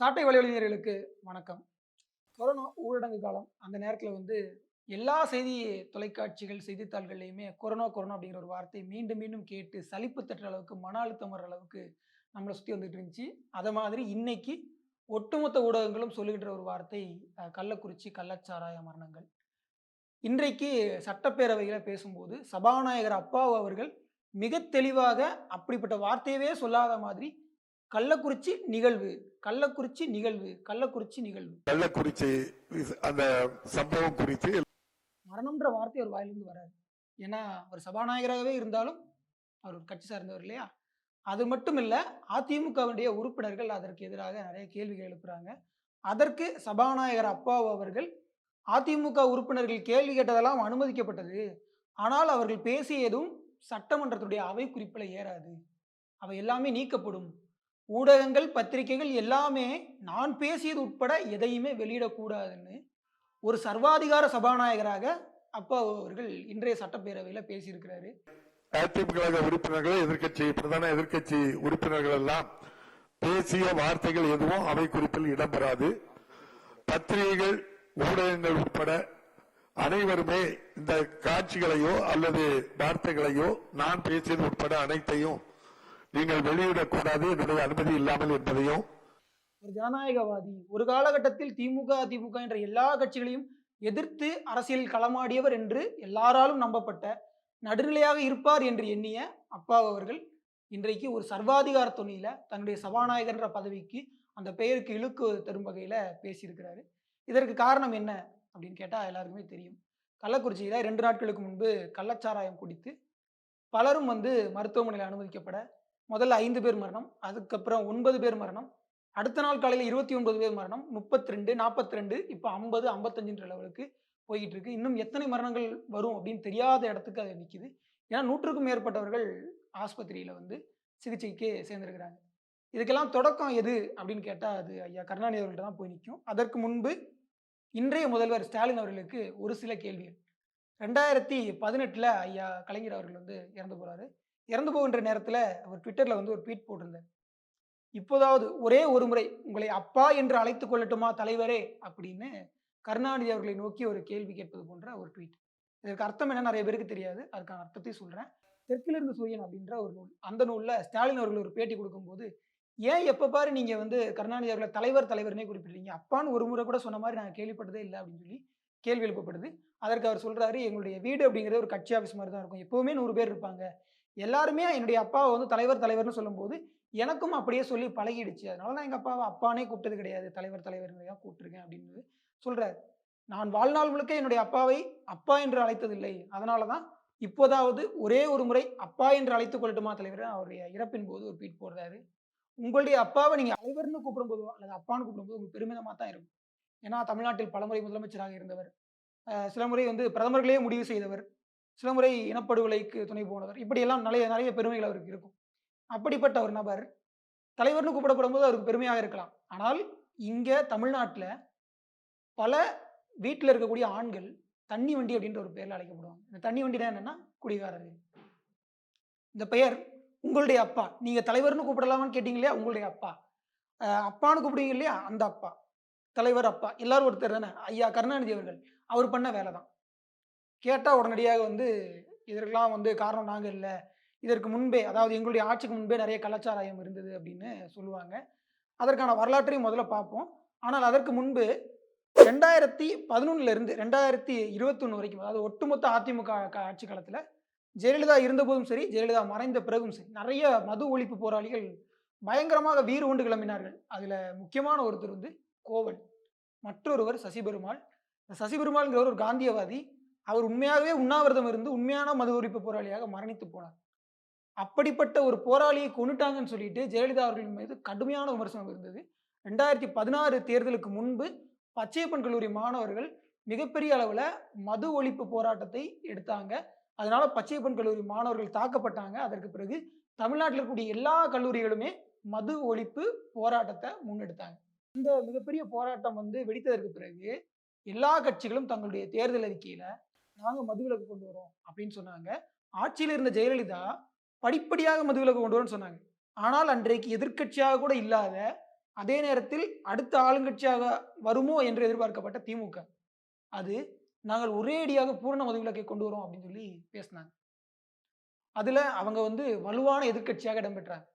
சாட்டை வலைவழிஞர்களுக்கு வணக்கம். கொரோனா ஊரடங்கு காலம் அந்த நேரத்தில் வந்து எல்லா செய்தி தொலைக்காட்சிகள் செய்தித்தாள்கள்லையுமே கொரோனா கொரோனா அப்படிங்கிற ஒரு வார்த்தை மீண்டும் மீண்டும் கேட்டு சலிப்பு தட்டுற அளவுக்கு மன அழுத்தம் வர அளவுக்கு நம்மளை சுற்றி வந்துட்டு இருந்துச்சு. அதை மாதிரி இன்னைக்கு ஒட்டுமொத்த ஊடகங்களும் சொல்லுகின்ற ஒரு வார்த்தை கள்ளக்குறிச்சி கள்ளச்சாராய மரணங்கள். இன்றைக்கு சட்டப்பேரவையில் பேசும்போது சபாநாயகர் அப்பாவு அவர்கள் மிக தெளிவாக அப்படிப்பட்ட வார்த்தையவே சொல்லாத மாதிரி கள்ளக்குறிச்சி நிகழ்வு கள்ளக்குறிச்சி நிகழ்வு கள்ளக்குறிச்சி நிகழ்வு. கள்ளக்குறிச்சி அந்த சம்பவம் குறித்து மரணம்ன்ற வார்த்தை அவர் வாயிலிருந்து வராது. ஏன்னா அவர் சபாநாயகராகவே இருந்தாலும் அவர் ஒரு கட்சி சார்ந்தவர் இல்லையா? அது மட்டும் இல்லை அதிமுகவுடைய உறுப்பினர்கள் அதற்கு எதிராக நிறைய கேள்விகள் எழுப்புறாங்க. அதற்கு சபாநாயகர் அப்பாவு அவர்கள் அதிமுக உறுப்பினர்கள் கேள்வி கேட்டதெல்லாம் அனுமதிக்கப்பட்டது. ஆனால் அவர்கள் பேசியதும் சட்டமன்றத்துடைய அவை குறிப்பில் ஏறாது. அவை எல்லாமே நீக்கப்படும். ஊடகங்கள் பத்திரிகைகள் எல்லாமே நான் பேசியது உட்பட எதையுமே வெளியிடக்கூடாதுன்னு ஒரு சர்வாதிகார சபாநாயகராக அப்பா அவர்கள் இன்றைய சட்டப்பேரவையில் பேசியிருக்கிறாரு. அதிமுக உறுப்பினர்கள் எதிர்கட்சி பிரதான எதிர்க்கட்சி உறுப்பினர்கள் எல்லாம் பேசிய வார்த்தைகள் எதுவும் அவை குறிப்பில் இடம்பெறாது. பத்திரிகைகள் ஊடகங்கள் உட்பட அனைவருமே இந்த காட்சிகளையோ அல்லது வார்த்தைகளையோ நான் பேசியது உட்பட அனைத்தையும் நீங்கள் வெளியிடக்கூடாது என்னுடைய அனுமதி இல்லாமல் என்பதையும் ஒரு ஜனநாயகவாதி ஒரு காலகட்டத்தில் திமுக அதிமுக என்ற எல்லா கட்சிகளையும் எதிர்த்து அரசியல் களமாடியவர் என்று எல்லாராலும் நம்பப்பட்ட நடுநிலையாக இருப்பார் என்று எண்ணிய அப்பா அவர்கள் இன்றைக்கு ஒரு சர்வாதிகார துணியில தன்னுடைய சபாநாயகர்ன்ற பதவிக்கு அந்த பெயருக்கு இழுக்கு தரும் வகையில பேசியிருக்கிறாரு. இதற்கு காரணம் என்ன அப்படின்னு கேட்டா எல்லாருக்குமே தெரியும். கள்ளக்குறிச்சியில ரெண்டு நாட்களுக்கு முன்பு கள்ளச்சாராயம் குடித்து பலரும் வந்து மருத்துவமனையில் அனுமதிக்கப்பட முதல்ல ஐந்து பேர் மரணம் அதுக்கப்புறம் ஒன்பது பேர் மரணம் அடுத்த நாள் காலையில் இருபத்தி ஒன்பது பேர் மரணம் முப்பத்தி ரெண்டு நாற்பத்தி ரெண்டு இப்போ ஐம்பது ஐம்பத்தஞ்சுன்ற லெவலுக்கு போய்கிட்டு இருக்கு இன்னும் எத்தனை மரணங்கள் வரும் அப்படின்னு தெரியாத இடத்துக்கு அது நிற்கிது ஏன்னா நூற்றுக்கும் மேற்பட்டவர்கள் ஆஸ்பத்திரியில் வந்து சிகிச்சைக்கு சேர்ந்திருக்கிறாங்க. இதுக்கெல்லாம் தொடக்கம் எது அப்படின்னு கேட்டால் அது ஐயா கருணாநிதி அவர்கள்ட்ட தான் போய் நிற்கும் அதற்கு முன்பு இன்றைய முதல்வர் ஸ்டாலின் அவர்களுக்கு ஒரு சில கேள்விகள். ரெண்டாயிரத்தி பதினெட்டில் ஐயா கலைஞர் அவர்கள் வந்து இறந்து போகிறாரு இறந்து போகின்ற நேரத்தில் அவர் ட்விட்டரில் வந்து ஒரு ட்வீட் போட்டிருந்தார். இப்போதாவது ஒரே ஒரு முறை உங்களை அப்பா என்று அழைத்து கொள்ளட்டுமா தலைவரே? அப்படின்னு கருணாநிதி அவர்களை நோக்கி ஒரு கேள்வி கேட்பது போன்ற ஒரு ட்வீட் இதற்கு அர்த்தம் என்ன? நிறைய பேருக்கு தெரியாது. அதுக்கான அர்த்தத்தை சொல்கிறேன் தெற்கிலிருந்து சூரியன் அப்படின்ற ஒரு நூல். அந்த நூலில் ஸ்டாலின் அவர்கள் ஒரு பேட்டி கொடுக்கும்போது ஏன் எப்போ பாரு நீங்கள் வந்து கருணாநிதி அவர்களை தலைவர் தலைவர்னே குறிப்பிடுறீங்க? அப்பான்னு ஒரு முறை கூட சொன்ன மாதிரி நாங்கள் கேள்விப்பட்டதே இல்லை அப்படின்னு சொல்லி கேள்வி எழுப்பப்படுது. அதற்கு அவர் சொல்கிறாரு எங்களுடைய வீடு அப்படிங்கிறது ஒரு கட்சி ஆஃபீஸ் மாதிரி தான் இருக்கும். எப்போவுமே நூறு பேர் இருப்பாங்க. எல்லாருமே என்னுடைய அப்பாவை வந்து தலைவர் தலைவர்னு சொல்லும்போது எனக்கும் அப்படியே சொல்லி பழகிடுச்சு. அதனால நான் எங்கள் அப்பாவை அப்பானே கூப்பிட்டது கிடையாது. தலைவர் தலைவர்னு தான் கூப்பிட்டுருக்கேன் அப்படின்னு சொல்கிறார் நான் வாழ்நாள் முழுக்க என்னுடைய அப்பாவை அப்பா என்று அழைத்ததில்லை. அதனால தான் இப்போதாவது ஒரே ஒரு முறை அப்பா என்று அழைத்துக் கொள்ளட்டுமா தலைவர்? அவருடைய இறப்பின் போது ஒரு ட்வீட் போடுறாரு. உங்களுடைய அப்பாவை நீங்கள் தலைவர்னு கூப்பிடும்போது அல்லது அப்பான்னு கூப்பிடும்போது உங்களுக்கு பெருமிதமாக தான் இருக்கும். ஏன்னா தமிழ்நாட்டில் பலமுறை முதலமைச்சராக இருந்தவர். சில முறை வந்து பிரதமர்களே முடிவு செய்தவர். சில முறை இனப்படுகொலைக்கு துணை போனவர். இப்படியெல்லாம் நிறைய நிறைய பெருமைகள் அவருக்கு இருக்கும். அப்படிப்பட்ட ஒரு நபர் தலைவர்னு கூப்பிடப்படும் போது அவருக்கு பெருமையாக இருக்கலாம். ஆனால் இங்கே தமிழ்நாட்டில் பல வீட்டில் இருக்கக்கூடிய ஆண்கள் தண்ணி வண்டி அப்படின்ற ஒரு பெயரில் அழைக்கப்படுவாங்க. இந்த தண்ணி வண்டினா என்னென்னா குடிகாரர்கள் இந்த பெயர் உங்களுடைய அப்பா. நீங்கள் தலைவர்னு கூப்பிடலாமான்னு கேட்டீங்க இல்லையா? உங்களுடைய அப்பா. அப்பான்னு கூப்பிடுவீங்க இல்லையா? அந்த அப்பா. தலைவர் அப்பா. எல்லாரும் ஒருத்தர் தானே? ஐயா கருணாநிதி அவர்கள். அவர் பண்ண வேலை தான் கேட்டால் உடனடியாக வந்து இதற்கெல்லாம் வந்து காரணம் நாங்கள் இல்லை. இதற்கு முன்பே அதாவது எங்களுடைய ஆட்சிக்கு முன்பே நிறைய கலாச்சாரம் இருந்தது அப்படின்னு சொல்லுவாங்க. அதற்கான வரலாற்றையும் முதல்ல பார்ப்போம். ஆனால் அதற்கு முன்பு ரெண்டாயிரத்தி பதினொன்னுலேருந்து ரெண்டாயிரத்தி இருபத்தொன்று வரைக்கும் அதாவது ஒட்டுமொத்த அதிமுக ஆட்சி காலத்தில் ஜெயலலிதா இருந்தபோதும் சரி ஜெயலலிதா மறைந்த பிறகும் சரி நிறைய மது ஒழிப்பு போராளிகள் பயங்கரமாக வீறு கொண்டு கிளம்பினார்கள். அதில் முக்கியமான ஒருத்தர் வந்து கோவன். மற்றொருவர் சசிபெருமாள். சசிபெருமாள்ங்கிறவர் ஒரு காந்தியவாதி. அவர் உண்மையாகவே உண்ணாவிரதம் இருந்து உண்மையான மது ஒழிப்பு போராளியாக மரணித்து போனார். அப்படிப்பட்ட ஒரு போராளியை கொண்டுட்டாங்கன்னு சொல்லிட்டு ஜெயலலிதா அவர்களின் மீது கடுமையான விமர்சனம் இருந்தது. ரெண்டாயிரத்தி பதினாறு தேர்தலுக்கு முன்பு பச்சையப்பன் கல்லூரி மாணவர்கள் மிகப்பெரிய அளவில் மது ஒழிப்பு போராட்டத்தை எடுத்தாங்க. அதனால பச்சையப்பன் கல்லூரி மாணவர்கள் தாக்கப்பட்டாங்க. அதற்கு பிறகு தமிழ்நாட்டில் இருக்கக்கூடிய எல்லா கல்லூரிகளுமே மது ஒழிப்பு போராட்டத்தை முன்னெடுத்தாங்க. இந்த மிகப்பெரிய போராட்டம் வந்து வெடித்ததற்கு பிறகு எல்லா கட்சிகளும் தங்களுடைய தேர்தல் அறிக்கையில நாங்க மதுவிலக்கு கொண்டு வரோம் அப்படின்னு சொன்னாங்க. ஆட்சியில் இருந்த ஜெயலலிதா படிப்படியாக மதுவிலக்கு கொண்டு வரோம்னு சொன்னாங்க. ஆனால் அன்றைக்கு எதிர்க்கட்சியாக கூட இல்லாத அதே நேரத்தில் அடுத்த ஆளுங்கட்சியாக வருமோ என்று எதிர்பார்க்கப்பட்ட திமுக. அது நாங்கள் ஒரேடியாக பூரண மதுவிலக்கை கொண்டு வரோம் அப்படின்னு சொல்லி பேசினாங்க. அதுல அவங்க வந்து வலுவான எதிர்க்கட்சியாக இடம்பெற்றாங்க.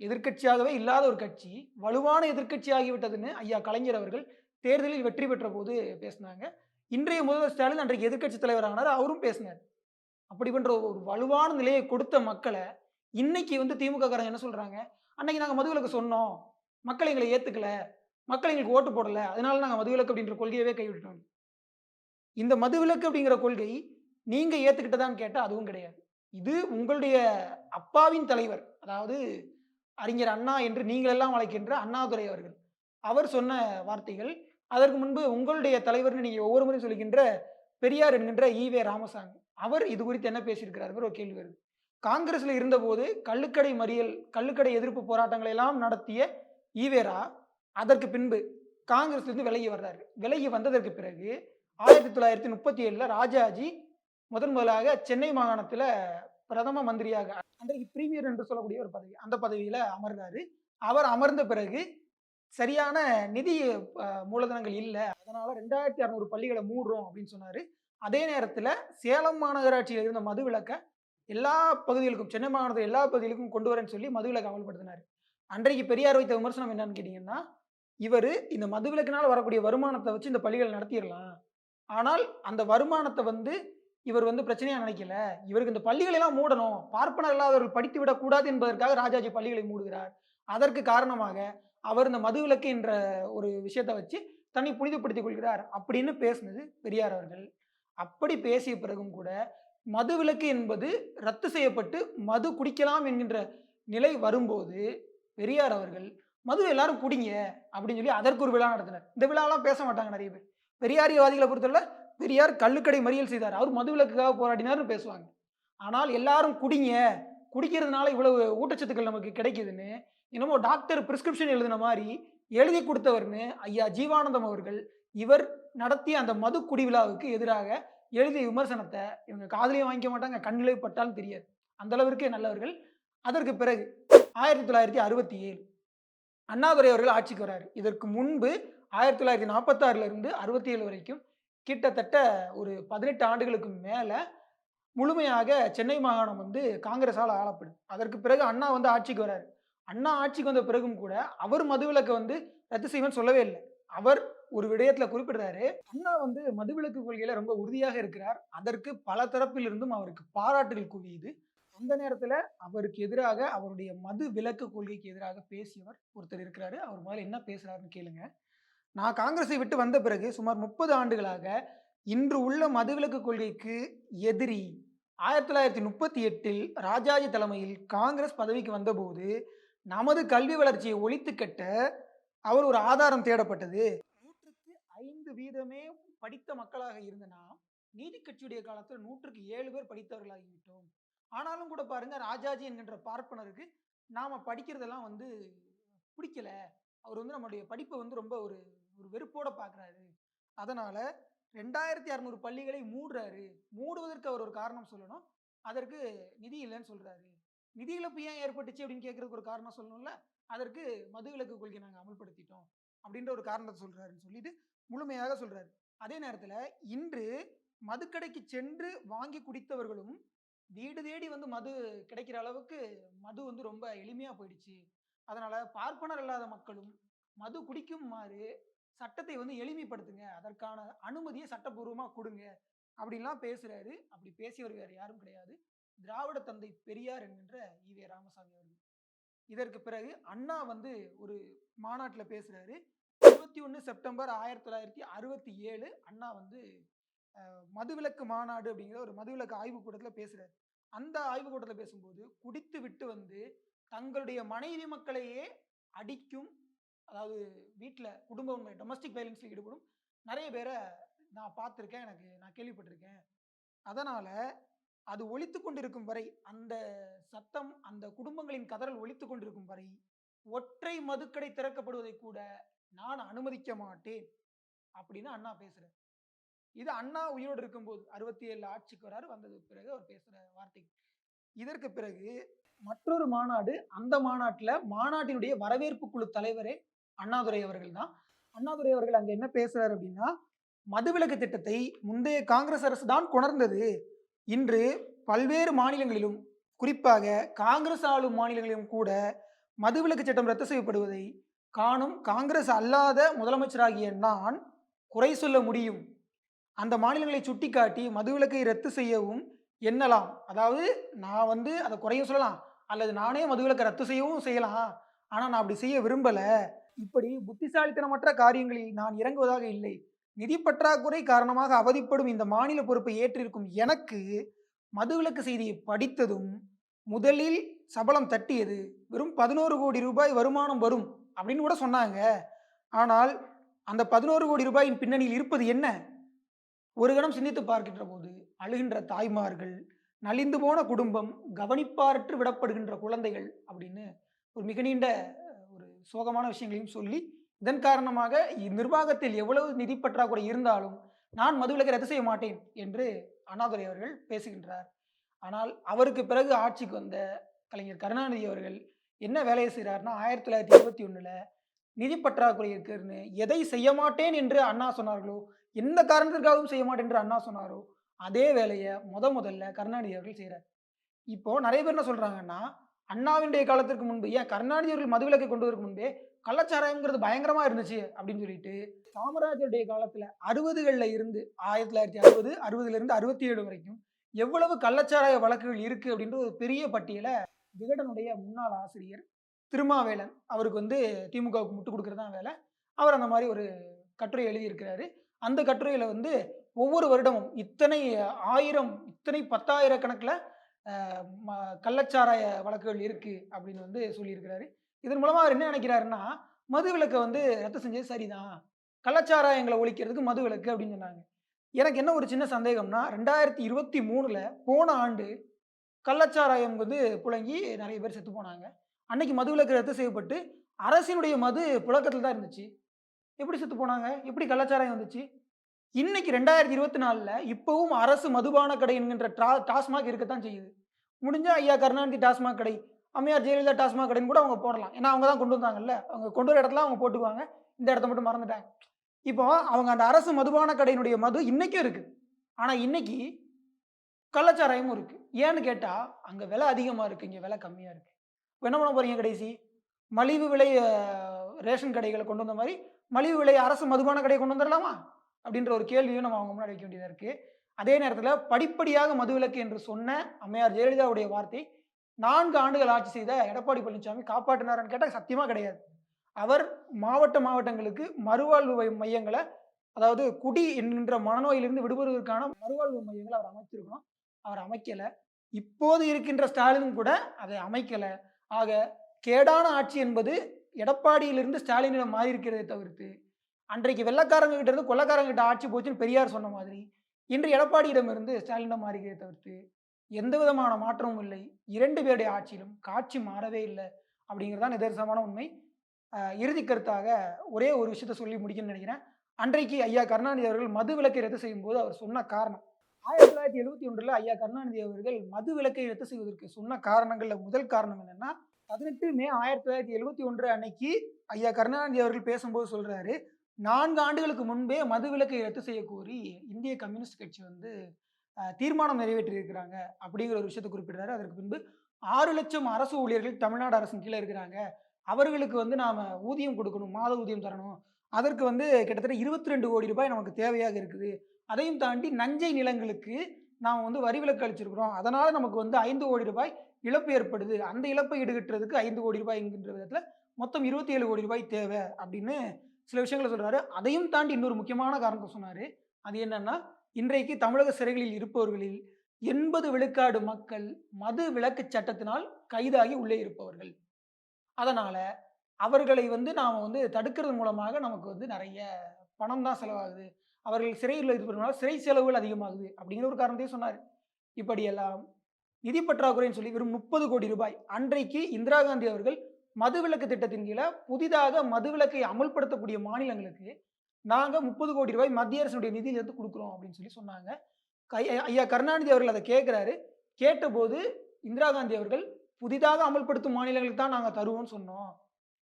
எதிர்க்கட்சியாகவே இல்லாத ஒரு கட்சி வலுவான எதிர்கட்சி ஆகிவிட்டதுன்னு ஐயா கலைஞர் அவர்கள் தேர்தலில் வெற்றி பெற்ற போது பேசினாங்க. இன்றைய முதல்வர் ஸ்டாலின் அன்றைக்கு எதிர்கட்சி தலைவரானார் அவரும் பேசினார். அப்படிப்பட்ட ஒரு வலுவான நிலையை கொடுத்த மக்களை இன்னைக்கு வந்து திமுக காரங்க என்ன சொல்றாங்க? அன்னைக்கு நாங்க மதுவிலக்கு சொன்னோம். மக்கள் எங்களை ஏத்துக்கல. மக்கள் எங்களுக்கு ஓட்டு போடல. அதனால நாங்க மதுவிலக்கு அப்படின்ற கொள்கையவே கைவிட்டோம் இந்த மதுவிலக்கு அப்படிங்கிற கொள்கை நீங்க ஏத்துக்கிட்டதான்னு கேட்டால் அதுவும் கிடையாது. இது உங்களுடைய அப்பாவின் தலைவர் அதாவது அறிஞர் அண்ணா என்று நீங்களெல்லாம் அழைக்கின்ற அண்ணாதுரை அவர்கள். அவர் சொன்ன வார்த்தைகள் அதற்கு முன்பு உங்களுடைய தலைவர்னு நீங்கள் ஒவ்வொரு முறையும் சொல்கின்ற பெரியார் என்கின்ற ஈவே ராமசாமி. அவர் இது குறித்து என்ன பேசியிருக்கிறாருங்கிற ஒரு கேள்வி வருது. காங்கிரஸில் இருந்தபோது கள்ளுக்கடை மறியல் கள்ளுக்கடை எதிர்ப்பு போராட்டங்களை எல்லாம் நடத்திய ஈவேரா அதற்கு பின்பு காங்கிரஸ்லேருந்து விலகி வர்றாரு. விலகி வந்ததற்கு பிறகு ஆயிரத்தி தொள்ளாயிரத்தி முப்பத்தி ஏழில் ராஜாஜி முதன் முதலாக சென்னை மாகாணத்தில் பிரதம மந்திரியாக அன்றைக்கு பிரீமியர் என்று சொல்லக்கூடிய ஒரு பதவி அந்த பதவியில் அமர்ந்தார் அவர் அமர்ந்த பிறகு சரியான நிதி மூலதனங்கள் இல்லை. அதனால ரெண்டாயிரத்தி அறநூறு பள்ளிகளை மூடுறோம் அப்படின்னு சொன்னாரு. அதே நேரத்தில் சேலம் மாநகராட்சியில் இருந்த மதுவிலக்க எல்லா பகுதிகளுக்கும் சென்னை மாநகரத்தில் எல்லா பகுதிகளுக்கும் கொண்டு வரேன்னு சொல்லி மதுவிலக்கு அமல்படுத்தினார். அன்றைக்கு பெரியார் வைத்த விமர்சனம் என்னன்னு கேட்டிங்கன்னா இவர் இந்த மதுவிலக்கினால் வரக்கூடிய வருமானத்தை வச்சு இந்த பள்ளிகளை நடத்திடலாம். ஆனால் அந்த வருமானத்தை வந்து இவர் வந்து பிரச்சனையாக நினைக்கல. இவருக்கு இந்த பள்ளிகளெல்லாம் மூடணும். பார்ப்பனர் இல்லாதவர்கள் படித்து விடக்கூடாது என்பதற்காக ராஜாஜி பள்ளிகளை மூடுகிறார். அதற்கு காரணமாக அவர் இந்த மதுவிலக்கு என்ற ஒரு விஷயத்தை வச்சு தன்னை புனிதப்படுத்திக் கொள்கிறார் அப்படின்னு பேசினது பெரியார் அவர்கள். அப்படி பேசிய பிறகும் கூட மதுவிலக்கு என்பது ரத்து செய்யப்பட்டு மது குடிக்கலாம் என்கின்ற நிலை வரும்போது பெரியார் அவர்கள் மது எல்லாரும் குடிங்க அப்படின்னு சொல்லி அதற்கு ஒரு விழா நடத்தினார். இந்த விழாலாம் பேச மாட்டாங்க நிறைய பேர். பெரியாரியவாதிகளை பொறுத்தவரை பெரியார் கள்ளுக்கடை மறியல் செய்தார். அவர் மது விலக்குக்காக போராடினார்னு பேசுவாங்க. ஆனால் எல்லாரும் குடிங்க. குடிக்கிறதுனால இவ்வளவு ஊட்டச்சத்துக்கள் நமக்கு கிடைக்குதுன்னு என்னமோ டாக்டர் பிரிஸ்கிரிப்ஷன் எழுதின மாதிரி எழுதி கொடுத்தவர்னு ஐயா ஜீவானந்தம் அவர்கள் இவர் நடத்திய அந்த மது குடி விழாவுக்கு எதிராக எழுதிய விமர்சனத்தை இவங்க காதலையும் வாங்கிக்க மாட்டாங்க கண்ணிலே பட்டாலும் தெரியாது. அந்த அளவிற்கு நல்லவர்கள். அதற்கு பிறகு ஆயிரத்தி தொள்ளாயிரத்தி அறுபத்தி ஏழு அண்ணாதுரை அவர்கள் ஆட்சிக்கு வராரு. இதற்கு முன்பு ஆயிரத்தி தொள்ளாயிரத்தி நாற்பத்தாறுல இருந்து அறுபத்தி ஏழு வரைக்கும் கிட்டத்தட்ட ஒரு பதினெட்டு ஆண்டுகளுக்கு மேல முழுமையாக சென்னை மாகாணம் வந்து காங்கிரஸால் ஆளப்படுது அதற்கு பிறகு அண்ணா வந்து ஆட்சிக்கு வராரு. அண்ணா ஆட்சிக்கு வந்த பிறகும் கூட அவர் மதுவிலக்கை வந்து ரத்து செய்வேன்னு சொல்லவே இல்லை. அவர் ஒரு விடயத்துல குறிப்பிடுறாரு. அண்ணா வந்து மதுவிலக்கு கொள்கையில ரொம்ப உறுதியாக இருக்கிறார். அதற்கு பல தரப்பிலிருந்தும் அவருக்கு பாராட்டுகள் குவியுது. அந்த நேரத்துல அவருக்கு எதிராக அவருடைய மது விலக்கு கொள்கைக்கு எதிராக பேசியவர் ஒருத்தர் இருக்கிறாரு. அவர் முதல்ல என்ன பேசுறாருன்னு கேளுங்க. நான் காங்கிரஸை விட்டு வந்த பிறகு சுமார் முப்பது ஆண்டுகளாக இன்று உள்ள மதுவிலக்கு கொள்கைக்கு எதிரி ஆயிரத்தி தொள்ளாயிரத்தி முப்பத்தி எட்டில் ராஜாஜி தலைமையில் காங்கிரஸ் பதவிக்கு வந்தபோது நமது கல்வி வளர்ச்சியை ஒழித்து கட்ட அவர் ஒரு ஆதாரம் தேடப்பட்டது. நூற்றுக்கு ஐந்து வீதமே படித்த மக்களாக இருந்த நாம் நீதி கட்சியுடைய காலத்தில் நூற்றுக்கு ஏழு பேர் படித்தவர்களாகிவிட்டோம் ஆனாலும் கூட பாருங்க ராஜாஜி என்கின்ற பார்ப்பனருக்கு நாம படிக்கிறதெல்லாம் வந்து பிடிக்கல. அவர் வந்து நம்மளுடைய படிப்பை வந்து ரொம்ப ஒரு ஒரு வெறுப்போட பார்க்குறாரு அதனால ரெண்டாயிரத்தி அறநூறு பள்ளிகளை மூடுறாரு. மூடுவதற்கு அவர் ஒரு காரணம் சொல்லணும். அதற்கு நிதி இல்லைன்னு சொல்றாரு. நிதி இழப்பு ஏன் ஏற்பட்டுச்சு அப்படின்னு கேட்கறதுக்கு ஒரு காரணம் சொல்லணும்ல? அதற்கு மது விலக்கு கொள்கை நாங்கள் அமல்படுத்திட்டோம் அப்படின்ற ஒரு காரணத்தை சொல்றாருன்னு சொல்லிட்டு முழுமையாக சொல்றாரு. அதே நேரத்தில் இன்று மதுக்கடைக்கு சென்று வாங்கி குடித்தவர்களும் வீடு தேடி வந்து மது கிடைக்கிற அளவுக்கு மது வந்து ரொம்ப எளிமையா போயிடுச்சு. அதனால பார்ப்பனர் இல்லாத மக்களும் மது குடிக்குமாறு சட்டத்தை வந்து எளிமைப்படுத்துங்க. அதற்கான அனுமதியை சட்டப்பூர்வமாக கொடுங்க. அப்படின்லாம் பேசுறாரு. அப்படி பேசியவர் வேறு யாரும் கிடையாது. திராவிட தந்தை பெரியார் என்கின்ற ஈவே ராமசாமி அவர்கள். இதற்கு பிறகு அண்ணா வந்து ஒரு மாநாட்டில் பேசுகிறாரு இருபத்தி ஒன்று செப்டம்பர் ஆயிரத்தி தொள்ளாயிரத்தி அறுபத்தி ஏழு அண்ணா வந்து மதுவிலக்கு மாநாடு அப்படிங்கிற ஒரு மதுவிலக்கு ஆய்வுக் கூட்டத்தில் பேசுகிறார் அந்த ஆய்வுக் கூட்டத்தில் பேசும்போது குடித்து விட்டு வந்து தங்களுடைய மனைவி மக்களையே அடிக்கும் அதாவது வீட்டில் குடும்ப டொமஸ்டிக் வயலன்ஸில் ஈடுபடும் நிறைய பேரை நான் பார்த்துருக்கேன் எனக்கு நான் கேள்விப்பட்டிருக்கேன். அதனால் அது ஒழித்து கொண்டிருக்கும் வரை அந்த சத்தம் அந்த குடும்பங்களின் கதறல் ஒழித்து கொண்டிருக்கும் வரை ஒற்றை மதுக்கடை திறக்கப்படுவதை கூட நான் அனுமதிக்க மாட்டேன் அப்படின்னு அண்ணா பேசுறாரு. இது அண்ணா உயிரோடு இருக்கும்போது அறுபத்தி ஏழு ஆட்சிக்கு வராரு வந்தது பிறகு அவர் பேசுற வார்த்தை. இதற்கு பிறகு மற்றொரு மாநாடு அந்த மாநாட்டில் மாநாட்டினுடைய வரவேற்பு குழு தலைவரே அண்ணாதுரை அவர்கள் தான். அண்ணாதுரை அவர்கள் அங்கே என்ன பேசுறாரு அப்படின்னா மதுவிலக்கு திட்டத்தை முந்தைய காங்கிரஸ் அரசு தான் கொணர்ந்தது. இன்று பல்வேறு மாநிலங்களிலும் குறிப்பாக காங்கிரஸ் ஆளும் மாநிலங்களிலும் கூட மதுவிலக்கு சட்டம் ரத்து செய்யப்படுவதை காணும் காங்கிரஸ் அல்லாத முதலமைச்சராகிய நான் குறை சொல்ல முடியும். அந்த மாநிலங்களை சுட்டிக்காட்டி மதுவிலக்கை ரத்து செய்யவும் எண்ணலாம். அதாவது நான் வந்து அதை குறையும் சொல்லலாம். அல்லது நானே மதுவிலக்கை ரத்து செய்யவும் செய்யலாம். ஆனால் நான் அப்படி செய்ய விரும்பலை. இப்படி புத்திசாலித்தனமற்ற காரியங்களில் நான் இறங்குவதாக இல்லை. நிதி பற்றாக்குறை காரணமாக அவதிப்படும் இந்த மாநில பொறுப்பை ஏற்றிருக்கும் எனக்கு மதுவிலக்கு செய்தியை படித்ததும் முதலில் சபலம் தட்டியது வெறும் பதினோரு கோடி ரூபாய் வருமானம் வரும் அப்படின்னு கூட சொன்னாங்க. ஆனால் அந்த பதினோரு கோடி ரூபாயின் பின்னணியில் இருப்பது என்ன? ஒரு கணம் சிந்தித்து பார்க்கின்ற போது அழுகின்ற தாய்மார்கள் நலிந்து போன குடும்பம் கவனிப்பாரற்று விடப்படுகின்ற குழந்தைகள் அப்படின்னு ஒரு மிக நீண்ட ஒரு சோகமான விஷயங்களையும் சொல்லி இதன் காரணமாக இந்நிர்வாகத்தில் எவ்வளவு நிதி பற்றாக்குறை இருந்தாலும் நான் மதுவிலக்கை ரத்து செய்ய மாட்டேன் என்று அண்ணாதுரை அவர்கள் பேசுகின்றார். ஆனால் அவருக்கு பிறகு ஆட்சிக்கு வந்த கலைஞர் கருணாநிதி அவர்கள் என்ன வேலையை செய்கிறாருன்னா ஆயிரத்தி தொள்ளாயிரத்தி இருபத்தி ஒன்றில் நிதி பற்றாக்குறை இருக்குன்னு எதை செய்ய மாட்டேன் என்று அண்ணா சொன்னார்களோ எந்த காரணத்திற்காகவும் செய்ய மாட்டேன் என்று அண்ணா சொன்னாரோ அதே வேலையை முத முதல்ல கருணாநிதி அவர்கள் செய்கிறார் இப்போ நிறைய பேர் என்ன சொல்கிறாங்கன்னா அண்ணாவினுடைய காலத்திற்கு முன்பு ஏன் கருணாநிதி அவர்கள் மதுவிலக்கை கொண்டு வரக்கு முன்பே கள்ளச்சாராயங்கிறது பயங்கரமா இருந்துச்சு அப்படின்னு சொல்லிட்டு காமராஜருடைய காலத்துல அறுபதுகளில் இருந்து ஆயிரத்தி தொள்ளாயிரத்தி அறுபது அறுபதுல இருந்து அறுபத்தி ஏழு வரைக்கும் எவ்வளவு கள்ளச்சாராய வழக்குகள் இருக்கு அப்படின்ற ஒரு பெரிய பட்டியலை விகடனுடைய முன்னாள் ஆசிரியர் திருமாவேலன் அவருக்கு வந்து திமுகவுக்கு முட்டு கொடுக்கறது வேலை. அவர் அந்த மாதிரி ஒரு கட்டுரை எழுதியிருக்கிறாரு. அந்த கட்டுரையில வந்து ஒவ்வொரு வருடமும் இத்தனை ஆயிரம் இத்தனை பத்தாயிரக்கணக்கில் கள்ளச்சாராய வழக்குகள் இருக்கு அப்படின்னு வந்து சொல்லியிருக்கிறாரு. இதன் மூலமாக அவர் என்ன நினைக்கிறாருன்னா மது விலக்கை வந்து ரத்து செஞ்சது சரிதான். கள்ளச்சாராயங்களை ஒழிக்கிறதுக்கு மது விலக்கு அப்படின்னு சொன்னாங்க. எனக்கு என்ன ஒரு சின்ன சந்தேகம்னா ரெண்டாயிரத்தி இருபத்தி மூணில் போன ஆண்டு கள்ளச்சாராயம் வந்து புழங்கி நிறைய பேர் செத்து போனாங்க. அன்னைக்கு மது விலக்கு ரத்து செய்யப்பட்டு அரசினுடைய மது புழக்கத்தில் தான் இருந்துச்சு. எப்படி செத்து போனாங்க? எப்படி கள்ளச்சாராயம் வந்துச்சு? இன்னைக்கு ரெண்டாயிரத்தி இருபத்தி நாலில் இப்போவும் அரசு மதுபான கடை என்கின்ற டா டாஸ்மாக் இருக்கத்தான் செய்யுது. முடிஞ்சால் ஐயா கருணாநிதி டாஸ்மாக் கடை அம்மையார் ஜெயலலிதா டாஸ்மாக் கடைன்னு கூட அவங்க போடலாம். ஏன்னா அவங்க தான் கொண்டு வந்தாங்கல்ல. அவங்க கொண்டு வர இடத்துல அவங்க போட்டுக்குவாங்க. இந்த இடத்த மட்டும் மறந்துட்டாங்க. இப்போ அவங்க அந்த அரசு மதுபான கடையினுடைய மது இன்றைக்கும் இருக்குது ஆனால் இன்னைக்கு கள்ளச்சாராயமும் இருக்குது ஏன்னு கேட்டால் அங்கே விலை அதிகமாக இருக்குது இங்கே விலை கம்மியாக இருக்குது இப்போ என்ன பண்ண போகிறீங்க கடைசி? மலிவு விலை ரேஷன் கடைகளை கொண்டு வந்த மாதிரி மலிவு விலை அரசு மதுபான கடையை கொண்டு வந்துடலாமா அப்படின்ற ஒரு கேள்வியும் நம்ம அவங்க முன்னாடி வைக்க வேண்டியதாக இருக்குது அதே நேரத்தில் படிப்படியாக மதுவிலக்கு என்று சொன்ன அம்மையார் ஜெயலலிதாவுடைய வார்த்தை நான்கு ஆண்டுகள் ஆட்சி செய்த எடப்பாடி பழனிசாமி காப்பாற்றினாரான்னு கேட்டால் சத்தியமாக கிடையாது. அவர் மாவட்ட மாவட்டங்களுக்கு மறுவாழ்வு மையங்களை அதாவது குடி என்கின்ற மனநோயிலிருந்து விடுபடுவதற்கான மறுவாழ்வு மையங்களை அவர் அமைச்சிருக்கணும் அவர் அமைக்கலை. இப்போது இருக்கின்ற ஸ்டாலினும் கூட அதை அமைக்கலை. ஆக கேடான ஆட்சி என்பது எடப்பாடியிலிருந்து ஸ்டாலினிடம் மாறி இருக்கிறதை தவிர்த்து அன்றைக்கு வெள்ளக்காரங்க கிட்ட இருந்து கொள்ளக்காரங்க கிட்ட ஆட்சி போச்சுன்னு பெரியார் சொன்ன மாதிரி இன்று எடப்பாடியிடம் இருந்து ஸ்டாலினிடம் மாறுகிறதை தவிர்த்து எந்த விதமான மாற்றமும் இல்லை. இரண்டு பேருடைய ஆட்சியிலும் காட்சி மாறவே இல்லை அப்படிங்கிறது தான் நிதர்சனமான உண்மை. இறுதி கருத்தாக ஒரே ஒரு விஷயத்த சொல்லி முடிக்கணும்னு நினைக்கிறேன். அன்றைக்கு ஐயா கருணாநிதி அவர்கள் மது விலக்கை ரத்து செய்யும் போது அவர் சொன்ன காரணம். ஆயிரத்தி தொள்ளாயிரத்தி எழுபத்தி ஒன்றில் ஐயா கருணாநிதி அவர்கள் மது விலக்கை ரத்து செய்வதற்கு சொன்ன காரணங்களில் முதல் காரணம் என்னென்னா பதினெட்டு மே ஆயிரத்தி தொள்ளாயிரத்தி எழுபத்தி ஒன்று அன்னைக்கு ஐயா கருணாநிதி அவர்கள் பேசும்போது சொல்கிறாரு நான்கு ஆண்டுகளுக்கு முன்பே மது விலக்கை ரத்து செய்ய கோரி இந்திய கம்யூனிஸ்ட் கட்சி வந்து தீர்மானம் நிறைவேற்றியிருக்கிறாங்க அப்படிங்கிற ஒரு விஷயத்தை குறிப்பிடுறாரு. அதற்கு பின்பு ஆறு லட்சம் அரசு ஊழியர்கள் தமிழ்நாடு அரசின் கீழே இருக்கிறாங்க. அவர்களுக்கு வந்து நாம் ஊதியம் கொடுக்கணும் மாத ஊதியம் தரணும். அதற்கு வந்து கிட்டத்தட்ட இருபத்தி ரெண்டு கோடி ரூபாய் நமக்கு தேவையாக இருக்குது. அதையும் தாண்டி நஞ்சை நிலங்களுக்கு நாம் வந்து வரி விலக்கு அளிச்சிருக்கிறோம். அதனால் நமக்கு வந்து ஐந்து கோடி ரூபாய் இழப்பு ஏற்படுது. அந்த இழப்பை ஈடுகட்டுறதுக்கு ஐந்து கோடி ரூபாய் என்கின்ற விதத்தில் மொத்தம் இருபத்தி ஏழு கோடி ரூபாய் தேவை அப்படின்னு சில விஷயங்களை சொல்கிறாரு அதையும் தாண்டி இன்னொரு முக்கியமான காரணத்தை சொன்னார். அது என்னென்னா இன்றைக்கு தமிழக சிறைகளில் இருப்பவர்களில் எண்பது விழுக்காடு மக்கள் மது விலக்கு சட்டத்தினால் கைதாகி உள்ளே இருப்பவர்கள். அதனால அவர்களை வந்து நாம் வந்து தடுக்கிறது மூலமாக நமக்கு வந்து நிறைய பணம் தான் செலவாகுது. அவர்கள் சிறையில் இருப்பதுனால சிறை செலவுகள் அதிகமாகுது அப்படிங்கிற ஒரு காரணத்தையும் சொன்னார். இப்படியெல்லாம் நிதி பற்றாக்குறைன்னு சொல்லி வெறும் முப்பது கோடி ரூபாய் அன்றைக்கு இந்திரா காந்தி அவர்கள் மதுவிலக்கு திட்டத்தின் கீழே புதிதாக மதுவிலக்கை அமல்படுத்தக்கூடிய மாநிலங்களுக்கு நாங்கள் முப்பது கோடி ரூபாய் மத்திய அரசுடைய நிதியிலிருந்து கொடுக்குறோம் அப்படின்னு சொல்லி சொன்னாங்க. கை- ஐயா கருணாநிதி அவர்கள் அதை கேட்குறாரு கேட்டபோது இந்திரா காந்தி அவர்கள் புதிதாக அமல்படுத்தும் மாநிலங்களுக்கு தான் நாங்கள் தருவோம்னு சொன்னோம்.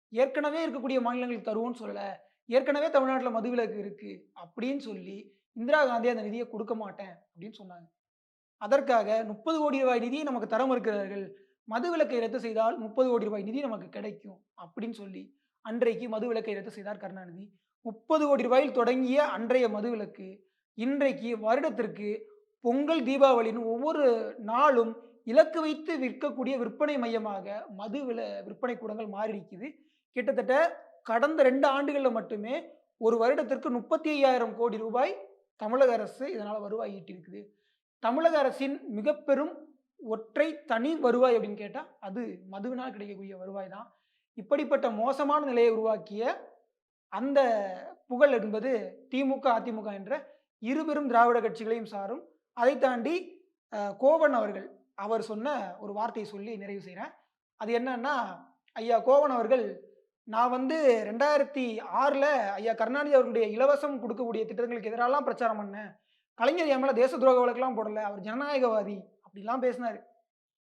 ஏற்கனவே இருக்கக்கூடிய மாநிலங்களுக்கு தருவோம்னு சொல்லலை. ஏற்கனவே தமிழ்நாட்டில் மதுவிலக்கு இருக்குது அப்படின்னு சொல்லி இந்திரா காந்தி அந்த நிதியை கொடுக்க மாட்டேன் அப்படின்னு சொன்னாங்க. அதற்காக முப்பது கோடி ரூபாய் நிதியை நமக்கு தர மறுக்கிறார்கள். மதுவிலக்கை ரத்து செய்தால் முப்பது கோடி ரூபாய் நிதி நமக்கு கிடைக்கும் அப்படின்னு சொல்லி அன்றைக்கு மது விலக்கை ரத்து செய்தார் கருணாநிதி. முப்பது கோடி ரூபாயில் தொடங்கிய அன்றைய மதுவிலக்கு இன்றைக்கு வருடத்திற்கு பொங்கல் தீபாவளின்னு ஒவ்வொரு நாளும் இலக்கு வைத்து விற்கக்கூடிய விற்பனை மையமாக மது வில விற்பனை கூடங்கள் மாறியிருக்குது கிட்டத்தட்ட கடந்த ரெண்டு ஆண்டுகளில் மட்டுமே ஒரு வருடத்திற்கு முப்பத்தி ஐயாயிரம் கோடி ரூபாய் தமிழக அரசு இதனால் வருவாய் ஈட்டியிருக்குது. தமிழக அரசின் மிக பெரும் ஒற்றை தனி வருவாய் அப்படின்னு கேட்டால் அது மதுவினால் கிடைக்கக்கூடிய வருவாய் தான். இப்படிப்பட்ட மோசமான நிலையை உருவாக்கிய அந்த புகழ் என்பது திமுக அதிமுக என்ற இருபெரும் திராவிட கட்சிகளையும் சாரும். அதை தாண்டி கோவன் அவர்கள் அவர் சொன்ன ஒரு வார்த்தையை சொல்லி நிறைவு செய்கிறேன் அது என்னன்னா ஐயா கோவன் அவர்கள் நான் வந்து ரெண்டாயிரத்தி ஆறில் ஐயா கருணாநிதி அவர்களுடைய இலவசம் கொடுக்கக்கூடிய திட்டங்களுக்கு எதிராலாம் பிரச்சாரம் பண்ணேன். கலைஞர் என் மேலே தேச துரோக வழக்கெல்லாம் போடல அவர் ஜனநாயகவாதி அப்படிலாம் பேசினார்.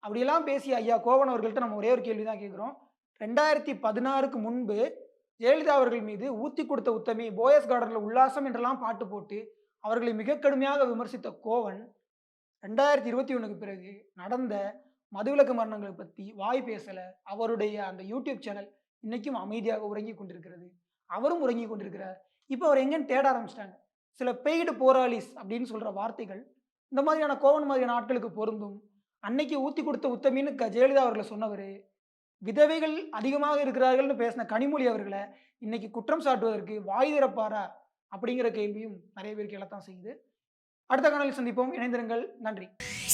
அப்படியெல்லாம் பேசி ஐயா கோவன் அவர்கள்ட்ட நம்ம ஒரே ஒரு கேள்வி தான் கேட்குறோம் ரெண்டாயிரத்தி பதினாறுக்கு முன்பு ஜெயலலிதா அவர்கள் மீது ஊத்தி கொடுத்த உத்தமி போயஸ் கார்டனில் உல்லாசம் என்றெல்லாம் பாட்டு போட்டு அவர்களை மிக கடுமையாக விமர்சித்த கோவன் ரெண்டாயிரத்தி இருபத்தி ஒன்றுக்கு பிறகு நடந்த மதுவிலக்கு மரணங்களை பற்றி வாய் பேசலை. அவருடைய அந்த யூடியூப் சேனல் இன்றைக்கும் அமைதியாக உறங்கி கொண்டிருக்கிறது. அவரும் உறங்கி கொண்டிருக்கிறார். இப்போ அவர் எங்கேன்னு தேட ஆரம்பிச்சிட்டாங்க. சில பெய்டு போராளிஸ் அப்படின்னு சொல்கிற வார்த்தைகள் இந்த மாதிரியான கோவன் மாதிரியான ஆட்களுக்கு பொருந்தும். அன்னைக்கு ஊற்றி கொடுத்த உத்தமின்னு க- ஜெயலலிதா அவர்களை சொன்னவர் விதவைகள் அதிகமாக இருக்கிறார்கள்னு பேசின கனிமொழி அவர்களை இன்னைக்கு குற்றம் சாட்டுவதற்கு வாய் திறப்பாரா அப்படிங்கிற கேள்வியும் நிறைய பேருக்கு எழத்தான் செய்யுது. அடுத்த கணலில் சந்திப்போம். இணைந்திருங்கள். நன்றி.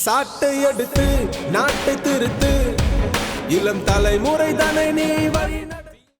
சாட்டை எடுத்து நாட்டை திருத்து. இளம் தலைமுறை தானே நீ